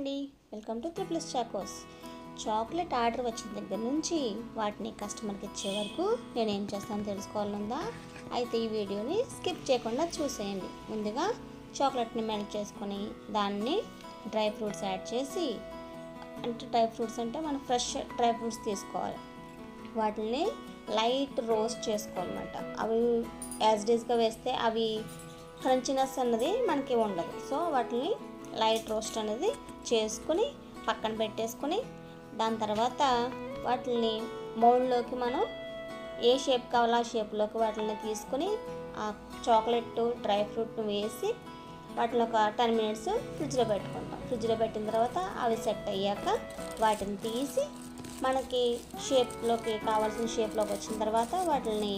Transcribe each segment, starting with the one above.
అండి. Welcome to triplus chocos chocolate order వచ్చిన దగ్గర నుంచి వాటిని కస్టమర్కి ఇచ్చే వరకు నేను ఏం చేస్తానో తెలుసుకోవాలనుందా అయితే ఈ వీడియోని స్కిప్ చేయకుండా చూసేయండి. ముందుగా చాక్లెట్ని మెల్ట్ చేసుకొని దాన్ని డ్రై ఫ్రూట్స్ యాడ్ చేసి అంటే డ్రై ఫ్రూట్స్ అంటే మనం ఫ్రెష్ డ్రై ఫ్రూట్స్ తీసుకోవాలి. వాటిని లైట్ రోస్ట్ చేసుకోవాలన్నమాట. అవి యాజ్ డీస్గా వేస్తే అవి క్రంచినెస్ అన్నది మనకి ఉండదు. సో వాటిని లైట్ రోస్ట్ అనేది చేసుకుని పక్కన పెట్టేసుకొని దాని తర్వాత వాటిని మౌండ్లోకి మనం ఏ షేప్ కావాలో ఆ షేప్లోకి వాటిని తీసుకుని ఆ చాక్లెట్ డ్రై ఫ్రూట్ను వేసి వాటిని ఒక టెన్ మినిట్స్ ఫ్రిడ్జ్లో పెట్టుకుంటాం. ఫ్రిడ్జ్లో పెట్టిన తర్వాత అవి సెట్ అయ్యాక వాటిని తీసి మనకి షేప్లోకి కావాల్సిన షేప్లోకి వచ్చిన తర్వాత వాటిని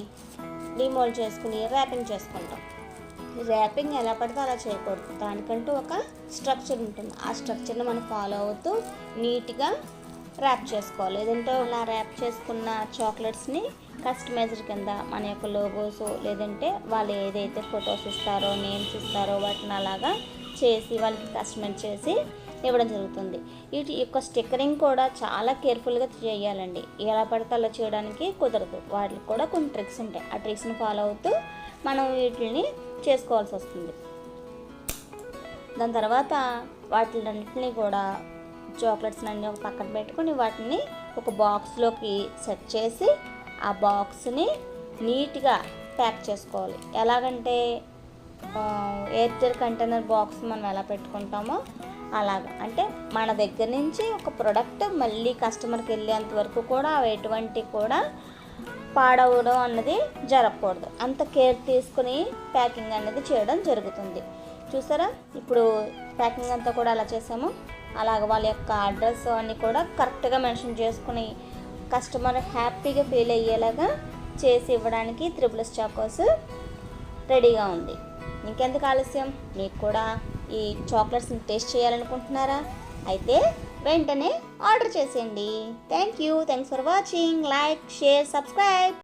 డిమోల్డ్ చేసుకుని ర్యాపింగ్ చేసుకుంటాం. ర్యాపింగ్ ఎలా పడితే అలా చేయకూడదు. దానికంటూ ఒక స్ట్రక్చర్ ఉంటుంది. ఆ స్ట్రక్చర్ని మనం ఫాలో అవుతూ నీట్గా ర్యాప్ చేసుకోవాలి. లేదంటే అలా ర్యాప్ చేసుకున్న చాక్లెట్స్ని కస్టమైజ్డ్ కింద మన యొక్క లోగోస్ లేదంటే వాళ్ళు ఏదైతే ఫొటోస్ ఇస్తారో నేమ్స్ ఇస్తారో వాటిని అలాగా చేసి వాళ్ళకి కస్టమైజ్ చేసి ఇవ్వడం జరుగుతుంది. వీటి యొక్క స్టిక్కరింగ్ కూడా చాలా కేర్ఫుల్గా చేయాలండి. ఎలా పడితే అలా చేయడానికి కుదరదు. వాటికి కూడా కొన్ని ట్రిక్స్ ఉంటాయి. ఆ ట్రిక్స్ని ఫాలో అవుతూ మనం వీటిని చేసుకోవాల్సి వస్తుంది. దాని తర్వాత వాటిలన్నింటినీ కూడా చాక్లెట్స్ అన్ని ఒక పక్కన పెట్టుకొని వాటిని ఒక బాక్స్లోకి సెట్ చేసి ఆ బాక్స్ని నీట్గా ప్యాక్ చేసుకోవాలి. ఎలాగంటే ఎయిర్టెల్ కంటైనర్ బాక్స్ మనం ఎలా పెట్టుకుంటామో అలాగ. అంటే మన దగ్గర నుంచి ఒక ప్రోడక్ట్ మళ్ళీ కస్టమర్కి వెళ్ళేంత వరకు కూడా అవి ఎటువంటి కూడా పాడవడం అన్నది జరగకూడదు. అంత కేర్ తీసుకుని ప్యాకింగ్ అనేది చేయడం జరుగుతుంది. చూసారా? ఇప్పుడు ప్యాకింగ్ అంతా కూడా అలా చేసాము. అలాగ వాళ్ళ యొక్క అడ్రస్ అన్నీ కూడా కరెక్ట్గా మెన్షన్ చేసుకుని కస్టమర్ హ్యాపీగా ఫీల్ అయ్యేలాగా చేసి ఇవ్వడానికి త్రిబుల్స్ చాకోస్ రెడీగా ఉంది. ఇంకెందుకు ఆలస్యం? మీకు కూడా ఈ చాక్లెట్స్ని టేస్ట్ చేయాలనుకుంటున్నారా? అయితే వెంటనే ఆర్డర్ చేసేయండి. Thank you thanks for watching like share subscribe